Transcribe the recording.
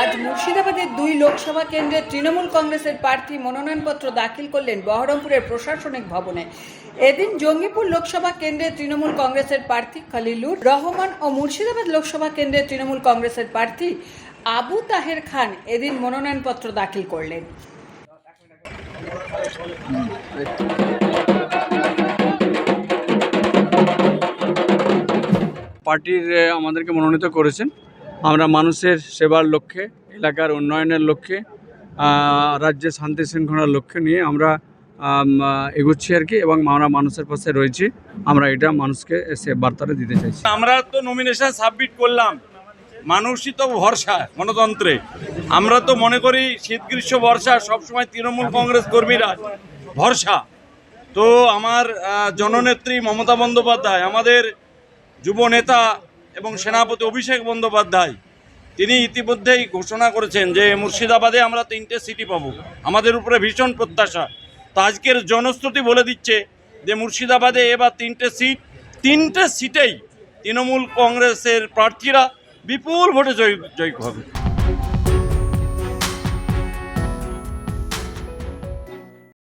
আজ মুর্শিদাবাদের দুই লোকসভা কেন্দ্রে তৃণমূল কংগ্রেসের প্রার্থী মনোনয়নপত্র দাখিল করলেন বহরমপুরের প্রশাসনিক ভবনে। এদিন জঙ্গিপুর লোকসভা কেন্দ্রে তৃণমূল কংগ্রেসের প্রার্থী খলিলুর রহমান ও মুর্শিদাবাদ লোকসভা কেন্দ্রে তৃণমূল কংগ্রেসের প্রার্থী আবু তাহের খান এদিন মনোনয়নপত্র দাখিল করলেন। পার্টির আমাদেরকে মনোনীত করেছেন। আমরা মানুষের সেবার লক্ষ্যে, এলাকার উন্নয়নের লক্ষ্যে রাজ্যে শান্তি শৃঙ্খলার লক্ষ্য নিয়ে আমরা এগুচ্ছি আর কি এবং আমরা মানুষের পাশে রয়েছি। আমরা এটা মানুষকে সে বার্তাটা দিতে চাইছি। আমরা তো নমিনেশন সাবমিট করলাম। মানুষই তো ভরসা, গণতন্ত্রে। আমরা তো মনে করি শীত গ্রীষ্ম বর্ষা সবসময় তৃণমূল কংগ্রেস কর্মীরা ভরসা। তো আমার জননেত্রী মমতা বন্দ্যোপাধ্যায়, আমাদের যুব নেতা এবং সেনাপতি অভিষেক বন্দ্যোপাধ্যায়, তিনি ইতিমধ্যেই ঘোষণা করেছেন যে মুর্শিদাবাদে আমরা তিনটে সিটি পাবো। আমাদের উপরে ভীষণ প্রত্যাশা। তো আজকের জনশ্রুতি বলে দিচ্ছে যে মুর্শিদাবাদে এবার তিনটে সিট। তিনটে সিটেই তৃণমূল কংগ্রেসের প্রার্থীরা বিপুল ভোটে জয় জয় হবে।